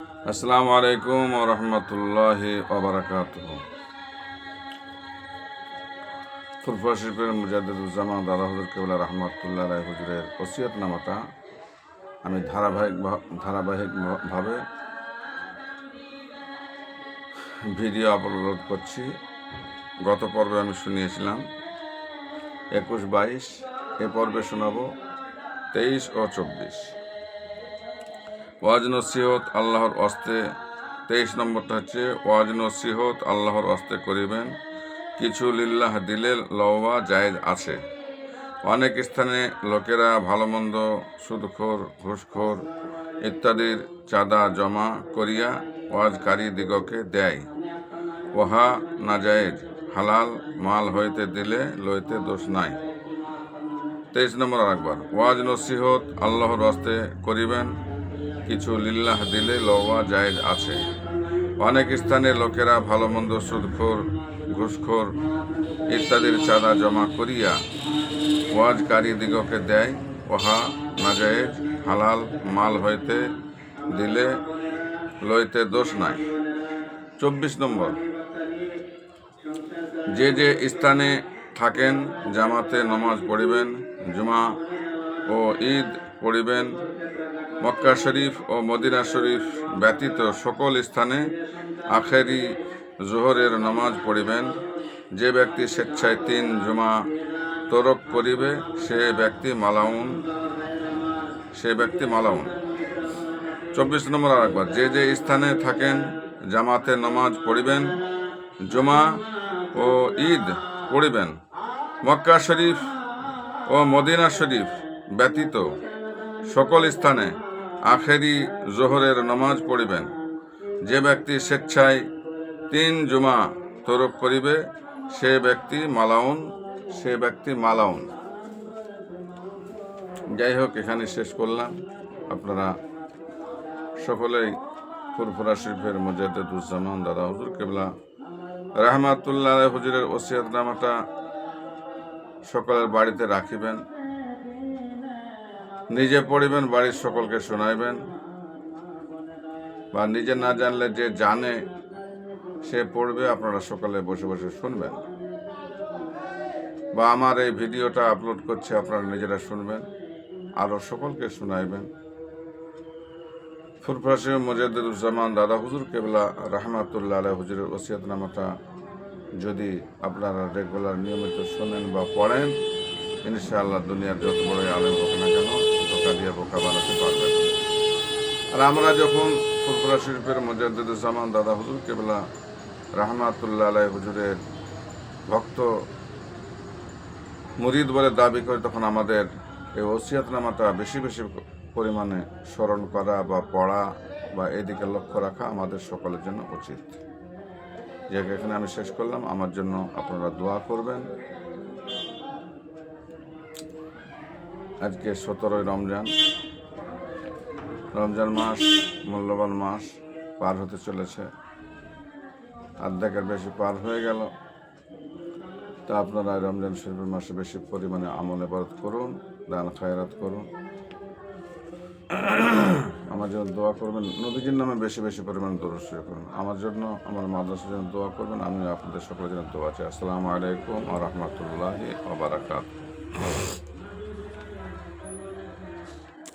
আসসালামু আলাইকুম রহমতুল্লাহ ওবরাকাত ফুরফা শরীফের মুজাদুজ্জামান দাদা হুজুর কেবলা রহমতুল্লাহ রায় হুজুরের ওসিয়ত নামাটা আমি ধারাবাহিক ধারাবাহিকভাবে ভিডিও আপলোড করছি। গত পর্বে আমি শুনিয়েছিলাম, একুশ বাইশ, এ পর্বে শোনাবো তেইশ ও চব্বিশ। ওয়াজ নসিহত আল্লাহর অস্তে, তেইশ নম্বরটা হচ্ছে ওয়াজ নসিহত আল্লাহর অস্তে করিবেন, কিছু লিল্লাহ দিলে লওয়া জায়েজ আছে। অনেক স্থানে লোকেরা ভালো মন্দ সুদখোর, ঘুষখোর ইত্যাদির চাঁদা জমা করিয়া ওয়াজকারী দিগকে দেয়। ওহা না জায়েজ হালাল মাল হইতে দিলে লইতে দোষ নাই। তেইশ নম্বর আর একবার ওয়াজ নসিহত আল্লাহর হস্তে করিবেন কিছু লিল্লাহ দিলে লওয়া জায়েজ আছে। অনেক স্থানে লোকেরা ভালো মন্দ সুদখোর, ঘুষখোর ইত্যাদির চাঁদা জমা করিয়া ওয়াজকারী দিগকে দেয়। ওহা নাজায়েজ, হালাল মাল হইতে দিলে লইতে দোষ নাই। চব্বিশ নম্বর। যে যে স্থানে থাকেন, জামাতে নমাজ পড়িবেন, জুমা ও ঈদ পড়িবেন মক্কা শরীফ ও মদিনা শরীফ ব্যতীত সকল স্থানে আখেরি জোহরের নামাজ পড়িবেন। যে ব্যক্তি স্বেচ্ছায় তিন জুমা তরক করিবে সে ব্যক্তি মালাউন, সে ব্যক্তি মালাউন। চব্বিশ নম্বর আর একবার যে যে স্থানে থাকেন, জামাতে নামাজ পড়িবেন, জুমা ও ঈদ পড়িবেন, মক্কা শরীফ ও মদিনা শরীফ ব্যতীত সকল স্থানে আখেরি জোহরের নমাজ পড়িবেন। যে ব্যক্তি স্বেচ্ছায় তিন জুমা তরক করিবে, সে ব্যক্তি মালাউন, সে ব্যক্তি মালাউন। যাই হোক, এখানে শেষ করলাম। আপনারা সকলেই ফুরফুরা শরীফের মজাদুজ্জামান দাদা হুজুর কেবলা, রহমাতুল্লাহ হুজুরের ওসিয়াত নামাটা সকলের বাড়িতে রাখিবেন। নিজে পড়িবেন, বাড়ির সকলকে শোনাইবেন। বা নিজে না জানলে যে জানে, সে পড়বে, আপনারা সকলে বসে বসে শুনবেন। বা আমার এই ভিডিওটা আপলোড করছে, আপনারা নিজেরা শুনবেন আরও সকলকে শোনাইবেন। ফুরফাসি মজাদুজ্জামান দাদা হুজুর কেবলা রহমাতুল্লাহ আলাই হুজুরের ওসিয়তনামাটা যদি আপনারা রেগুলার নিয়মিত শোনেন বা পড়েন, ইনশাআল্লাহ দুনিয়ার যত বড় আলেম হোক না কেন ধোকা দিয়ে বোকা বানাতে পারবেন আর আমরা যখন ফুরফুরা শরীফের মজাদুজ্জামান দাদা হুজুর কেবলা রহমাতুল্লাহ আলাই হুজুরের ভক্ত মুরিদ বলে দাবি করে তখন আমাদের এই ওসিয়াতনামাটা বেশি বেশি পরিমাণে স্মরণ করা বা পড়া বা এদিকে লক্ষ্য রাখা আমাদের সকলের জন্য উচিত। যে এখানে আমি শেষ করলাম, আমার জন্য আপনারা দোয়া করবেন। আজকে সতেরোই রমজান। রমজান মাস মূল্যবান মাস, পার হতে চলেছে। অর্ধেকের বেশি পার হয়ে গেল। তা আপনারা রমজান শরীফের মাসে বেশি পরিমাণে আমল এবারত করুন, দান খায়রাত করুন। আমার জন্য দোয়া করবেন, নবীজির নামে বেশি বেশি পরিমাণে দরস্য করুন। আমার জন্য, আমার মাদ্রাসার জন্য দোয়া করবেন আমি আপনাদের সকলের জন্য দোয়া চাই। আসসালামু আলাইকুম আ রহমতুল্লাহি ওবরাকাতুহ